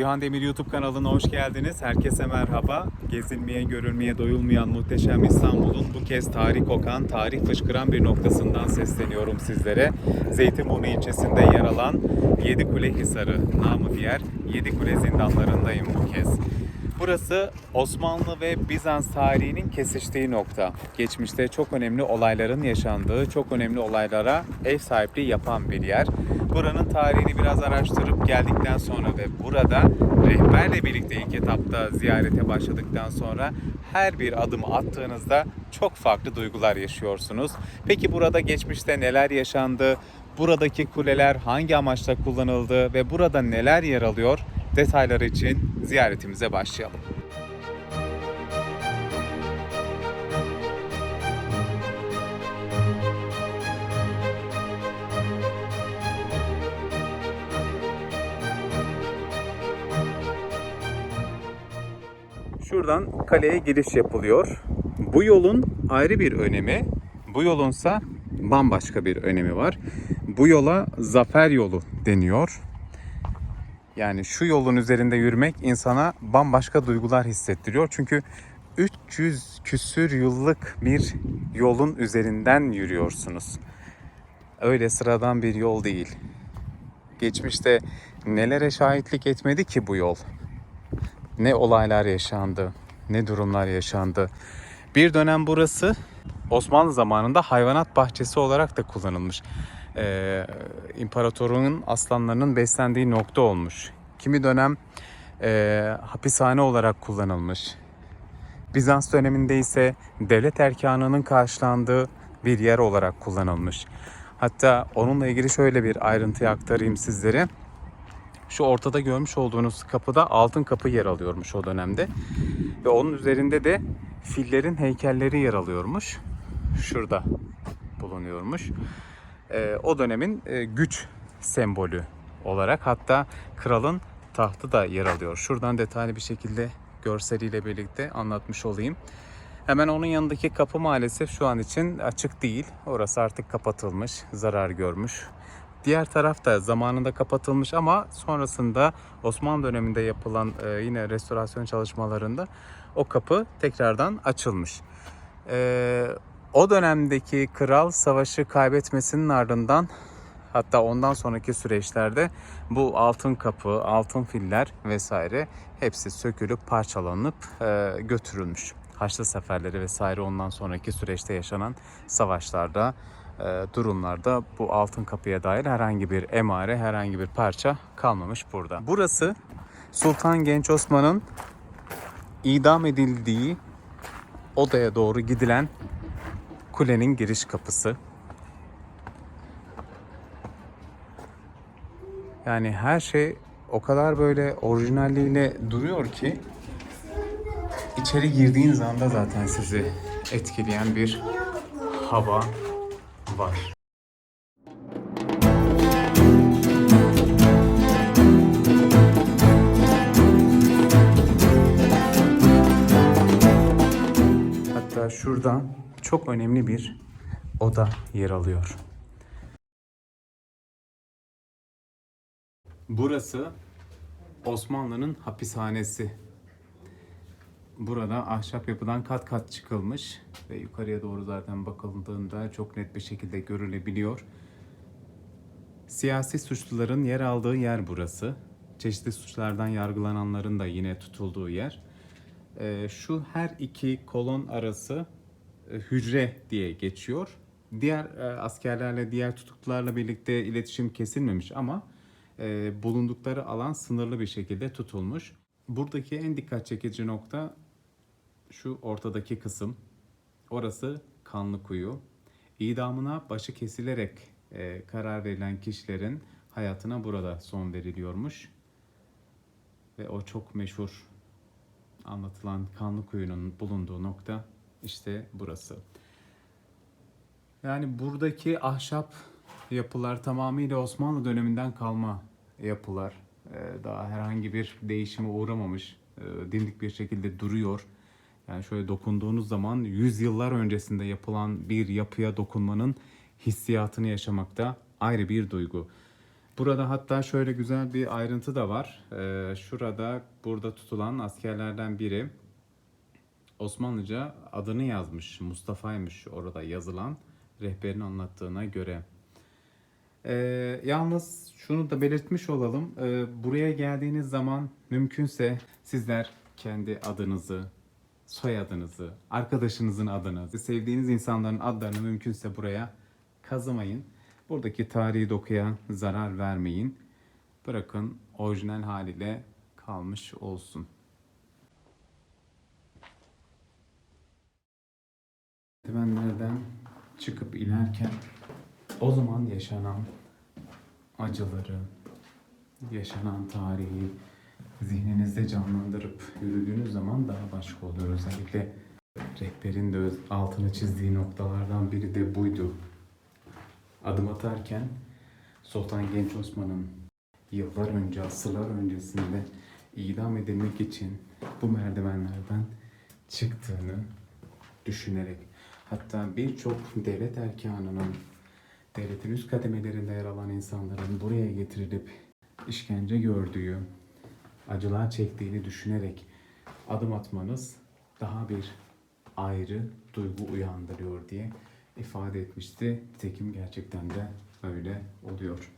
Cihan Demir YouTube kanalına hoş geldiniz. Herkese merhaba. Gezilmeye, görülmeye doyulmayan muhteşem İstanbul'un bu kez tarih kokan, tarih fışkıran bir noktasından sesleniyorum sizlere. Zeytinburnu ilçesinde yer alan Yedikule Hisarı, namı diğer Yedikule zindanlarındayım bu kez. Burası Osmanlı ve Bizans tarihinin kesiştiği nokta. Geçmişte çok önemli olayların yaşandığı, çok önemli olaylara ev sahipliği yapan bir yer. Buranın tarihini biraz araştırıp geldikten sonra ve burada rehberle birlikte ilk etapta ziyarete başladıktan sonra her bir adım attığınızda çok farklı duygular yaşıyorsunuz. Peki burada geçmişte neler yaşandı? Buradaki kuleler hangi amaçla kullanıldı ve burada neler yer alıyor? Detayları için ziyaretimize başlayalım. Şuradan kaleye giriş yapılıyor. Bu yolun ayrı bir önemi, bu yolunsa bambaşka bir önemi var. Bu yola zafer yolu deniyor. Yani şu yolun üzerinde yürümek insana bambaşka duygular hissettiriyor. Çünkü 300 küsür yıllık bir yolun üzerinden yürüyorsunuz. Öyle sıradan bir yol değil. Geçmişte nelere şahitlik etmedi ki bu yol? Ne olaylar yaşandı, ne durumlar yaşandı. Bir dönem burası Osmanlı zamanında hayvanat bahçesi olarak da kullanılmış. Ee, imparatorun aslanlarının beslendiği nokta olmuş. Kimi dönem e, hapishane olarak kullanılmış. Bizans döneminde ise devlet erkanının karşılandığı bir yer olarak kullanılmış. Hatta onunla ilgili şöyle bir ayrıntıyı aktarayım sizlere. Şu ortada görmüş olduğunuz kapıda altın kapı yer alıyormuş o dönemde. Ve onun üzerinde de fillerin heykelleri yer alıyormuş. Şurada bulunuyormuş. Ee, o dönemin e, güç sembolü olarak hatta kralın tahtı da yer alıyor. Şuradan detaylı bir şekilde görseliyle birlikte anlatmış olayım. Hemen onun yanındaki kapı maalesef şu an için açık değil. Orası artık kapatılmış, zarar görmüş. Diğer taraf da zamanında kapatılmış ama sonrasında Osmanlı döneminde yapılan e, yine restorasyon çalışmalarında o kapı tekrardan açılmış. E, o dönemdeki kral savaşı kaybetmesinin ardından hatta ondan sonraki süreçlerde bu altın kapı, altın filler vesaire hepsi sökülüp parçalanıp e, götürülmüş. Haçlı seferleri vesaire ondan sonraki süreçte yaşanan savaşlarda durumlarda bu altın kapıya dair herhangi bir emare, herhangi bir parça kalmamış burada. Burası Sultan Genç Osman'ın idam edildiği odaya doğru gidilen kulenin giriş kapısı. Yani her şey o kadar böyle orijinalliğiyle duruyor ki içeri girdiğiniz anda zaten sizi etkileyen bir hava var. Hatta şurada çok önemli bir oda yer alıyor. Burası Osmanlı'nın hapishanesi. Burada ahşap yapıdan kat kat çıkılmış ve yukarıya doğru zaten bakıldığında çok net bir şekilde görülebiliyor. Siyasi suçluların yer aldığı yer burası. Çeşitli suçlardan yargılananların da yine tutulduğu yer. Ee, şu her iki kolon arası e, hücre diye geçiyor. Diğer e, askerlerle, diğer tutuklularla birlikte iletişim kesilmemiş ama e, bulundukları alan sınırlı bir şekilde tutulmuş. Buradaki en dikkat çekici nokta şu ortadaki kısım. Orası kanlı kuyu. İdamına başı kesilerek e, karar verilen kişilerin hayatına burada son veriliyormuş. Ve o çok meşhur anlatılan kanlı kuyunun bulunduğu nokta işte burası. Yani buradaki ahşap yapılar tamamıyla Osmanlı döneminden kalma yapılar. Ee, Daha herhangi bir değişime uğramamış, e, dimdik bir şekilde duruyor. Yani şöyle dokunduğunuz zaman yüzyıllar öncesinde yapılan bir yapıya dokunmanın hissiyatını yaşamakta ayrı bir duygu. Burada hatta şöyle güzel bir ayrıntı da var. Ee, şurada burada tutulan askerlerden biri Osmanlıca adını yazmış. Mustafa'ymış orada yazılan rehberin anlattığına göre. Ee, yalnız şunu da belirtmiş olalım. Ee, buraya geldiğiniz zaman mümkünse sizler kendi adınızı, soyadınızı, arkadaşınızın adını, sevdiğiniz insanların adlarını mümkünse buraya kazımayın. Buradaki tarihi dokuya zarar vermeyin. Bırakın orijinal haliyle kalmış olsun. Merdivenlerden çıkıp inerken o zaman yaşanan acıları, yaşanan tarihi zihninizde canlandırıp yürüdüğünüz zaman daha başka oluyor. Özellikle rehberin de altını çizdiği noktalardan biri de buydu. Adım atarken Sultan Genç Osman'ın yıllar önce, asırlar öncesinde idam edilmek için bu merdivenlerden çıktığını düşünerek hatta birçok devlet erkanının devletin üst kademelerinde yer alan insanların buraya getirilip işkence gördüğü, acılar çektiğini düşünerek adım atmanız daha bir ayrı duygu uyandırıyor diye ifade etmişti. Tekim gerçekten de öyle oluyor.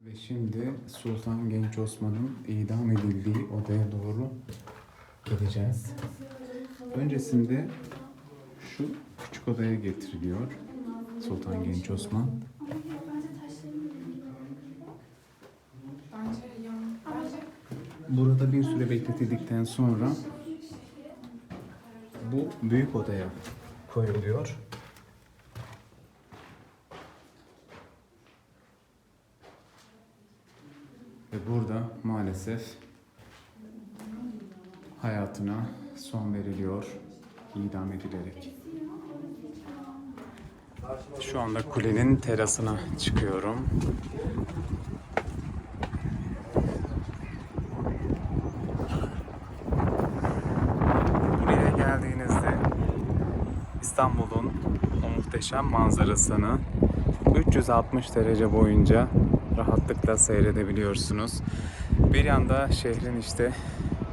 Ve şimdi Sultan Genç Osman'ın idam edildiği odaya doğru gideceğiz. Öncesinde şu küçük odaya getiriliyor Sultan Genç Osman. Burada bir süre bekletildikten sonra bu büyük odaya koyuluyor. Ve burada maalesef hayatına son veriliyor idam edilerek. Şu anda kulenin terasına çıkıyorum. Buraya geldiğinizde İstanbul'un o muhteşem manzarasını 360 derece boyunca rahatlıkla seyredebiliyorsunuz. Bir yanda şehrin işte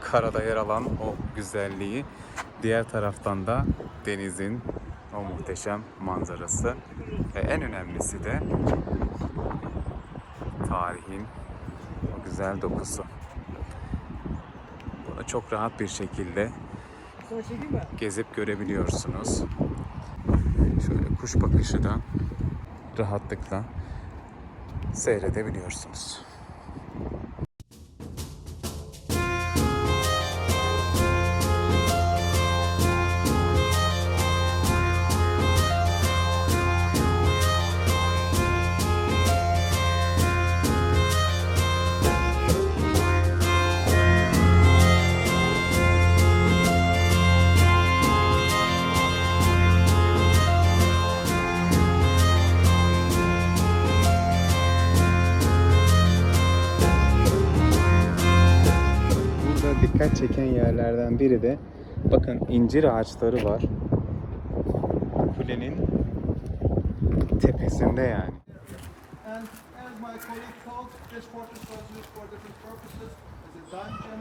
karada yer alan o güzelliği, diğer taraftan da denizin o muhteşem manzarası ve en önemlisi de tarihin o güzel dokusu. Bunu çok rahat bir şekilde gezip görebiliyorsunuz. Şöyle kuş bakışı da rahatlıkla seyredebiliyorsunuz. Çeken yerlerden biri de bakın incir ağaçları var. Kulenin tepesinde yani. And as my colleague told, this fortress was used for different purposes, as a dungeon,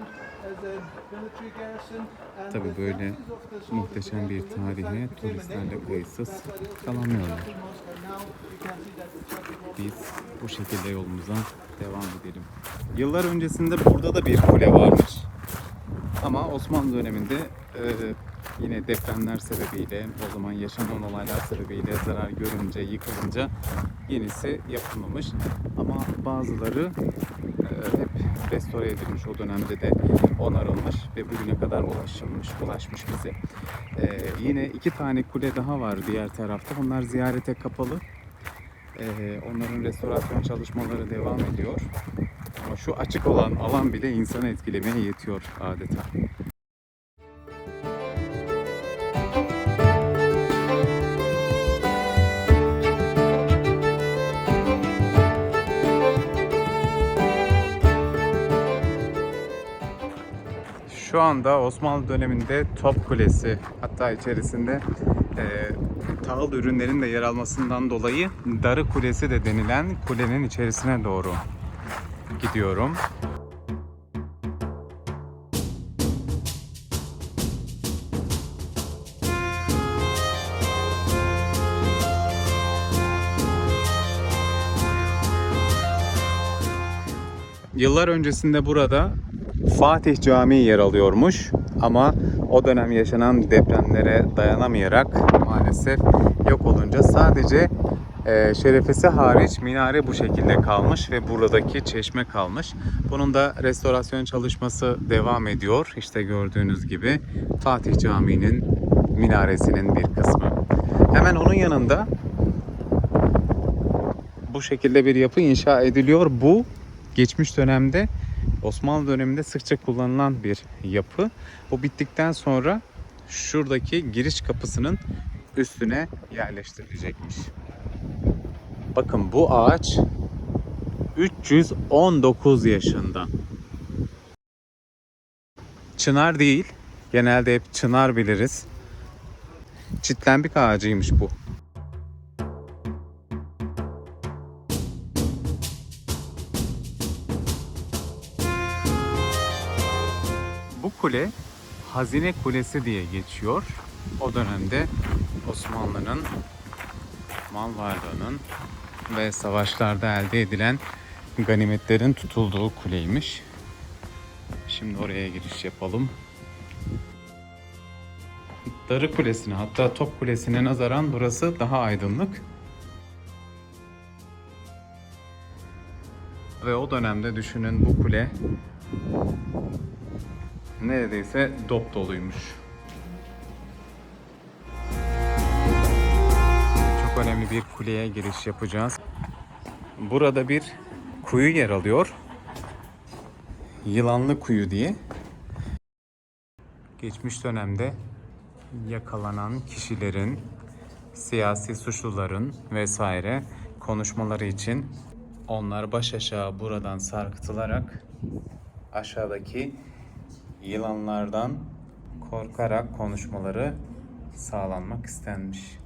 as a military garrison. And Tabii böyle muhteşem bir tarihe turistlerle kayıtsız kalamıyorlar. Biz bu şekilde yolumuza devam edelim. Yıllar öncesinde burada da bir kule varmış. Ama Osmanlı döneminde e, yine depremler sebebiyle, o zaman yaşanan olaylar sebebiyle zarar görünce, yıkılınca yenisi yapılmamış. Ama bazıları e, hep restore edilmiş o dönemde de onarılmış ve bugüne kadar ulaşılmış, ulaşmış bize. E, yine iki tane kule daha var diğer tarafta. Onlar ziyarete kapalı. Ee, onların restorasyon çalışmaları devam ediyor. Şu açık olan alan bile insanı etkilemeye yetiyor adeta. Şu anda Osmanlı döneminde Top Kulesi hatta içerisinde e, tahıl ürünlerin de yer almasından dolayı Darı Kulesi de denilen kulenin içerisine doğru gidiyorum. Yıllar öncesinde burada Fatih Camii yer alıyormuş ama o dönem yaşanan depremlere dayanamayarak maalesef yok olunca sadece e, şerefesi hariç minare bu şekilde kalmış ve buradaki çeşme kalmış. Bunun da restorasyon çalışması devam ediyor. İşte gördüğünüz gibi Fatih Camii'nin minaresinin bir kısmı. Hemen onun yanında bu şekilde bir yapı inşa ediliyor. Bu geçmiş dönemde Osmanlı döneminde sıkça kullanılan bir yapı. Bu bittikten sonra şuradaki giriş kapısının üstüne yerleştirilecekmiş. Bakın bu ağaç 319 yaşında. Çınar değil. Genelde hep çınar biliriz. Çitlenbik ağacıymış bu. Bu kule Hazine Kulesi diye geçiyor. O dönemde Osmanlı'nın mal varlığının ve savaşlarda elde edilen ganimetlerin tutulduğu kuleymiş. Şimdi oraya giriş yapalım. Darı Kulesi'ne hatta Top Kulesi'ne nazaran burası daha aydınlık. Ve o dönemde düşünün bu kule neredeyse dop doluymuş. Çok önemli bir kuleye giriş yapacağız. Burada bir kuyu yer alıyor. Yılanlı kuyu diye. Geçmiş dönemde yakalanan kişilerin, siyasi suçluların vesaire konuşmaları için onlar baş aşağı buradan sarkıtılarak aşağıdaki yılanlardan korkarak konuşmaları sağlanmak istenmiş.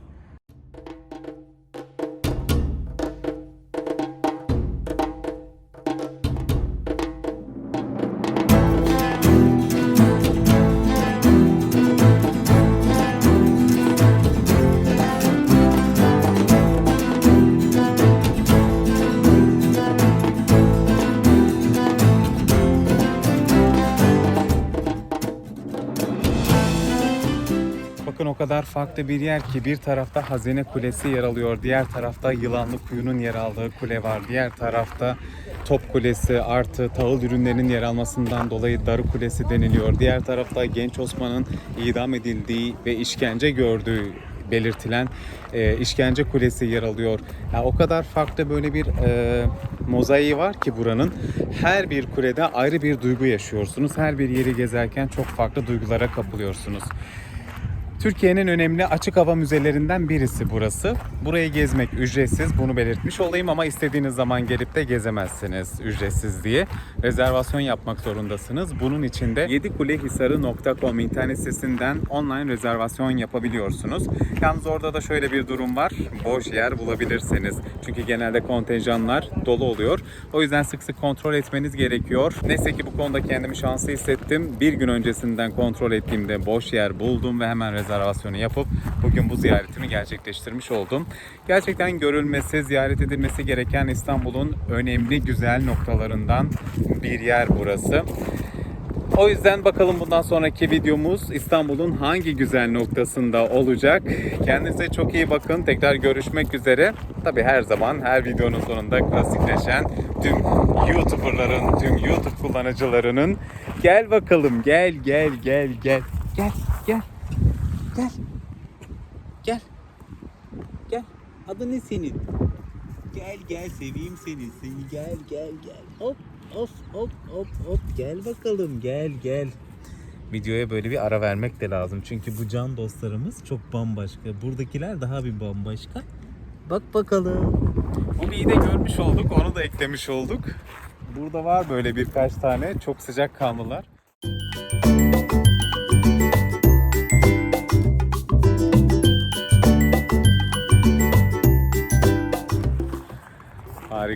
Kadar farklı bir yer ki bir tarafta Hazine Kulesi yer alıyor. Diğer tarafta Yılanlı Kuyu'nun yer aldığı kule var. Diğer tarafta Top Kulesi artı tahıl ürünlerinin yer almasından dolayı Darı Kulesi deniliyor. Diğer tarafta Genç Osman'ın idam edildiği ve işkence gördüğü belirtilen e, işkence kulesi yer alıyor. Ya o kadar farklı böyle bir e, mozaiği var ki buranın. Her bir kulede ayrı bir duygu yaşıyorsunuz. Her bir yeri gezerken çok farklı duygulara kapılıyorsunuz. Türkiye'nin önemli açık hava müzelerinden birisi burası. Burayı gezmek ücretsiz bunu belirtmiş olayım ama istediğiniz zaman gelip de gezemezsiniz ücretsiz diye. Rezervasyon yapmak zorundasınız. Bunun için de 7kulehisarı.com internet sitesinden online rezervasyon yapabiliyorsunuz. Yalnız orada da şöyle bir durum var. Boş yer bulabilirsiniz. Çünkü genelde kontenjanlar dolu oluyor. O yüzden sık sık kontrol etmeniz gerekiyor. Neyse ki bu konuda kendimi şanslı hissettim. Bir gün öncesinden kontrol ettiğimde boş yer buldum ve hemen rezervasyonu yapıp bugün bu ziyaretimi gerçekleştirmiş oldum. Gerçekten görülmesi, ziyaret edilmesi gereken İstanbul'un önemli güzel noktalarından bir yer burası. O yüzden bakalım bundan sonraki videomuz İstanbul'un hangi güzel noktasında olacak. Kendinize çok iyi bakın. Tekrar görüşmek üzere. Tabi her zaman her videonun sonunda klasikleşen tüm YouTuber'ların, tüm YouTube kullanıcılarının gel bakalım gel gel gel gel gel gel gel gel adı ne senin? Gel gel seveyim seni. Seni gel gel gel. Hop hop hop hop hop gel bakalım gel gel. Videoya böyle bir ara vermek de lazım. Çünkü bu can dostlarımız çok bambaşka. Buradakiler daha bir bambaşka. Bak bakalım. Hobiyi de görmüş olduk. Onu da eklemiş olduk. Burada var böyle birkaç tane çok sıcak kanlılar.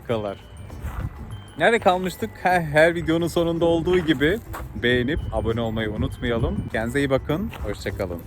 Harikalar. Nerede kalmıştık? Her, her videonun sonunda olduğu gibi beğenip abone olmayı unutmayalım. Kendinize iyi bakın. Hoşçakalın.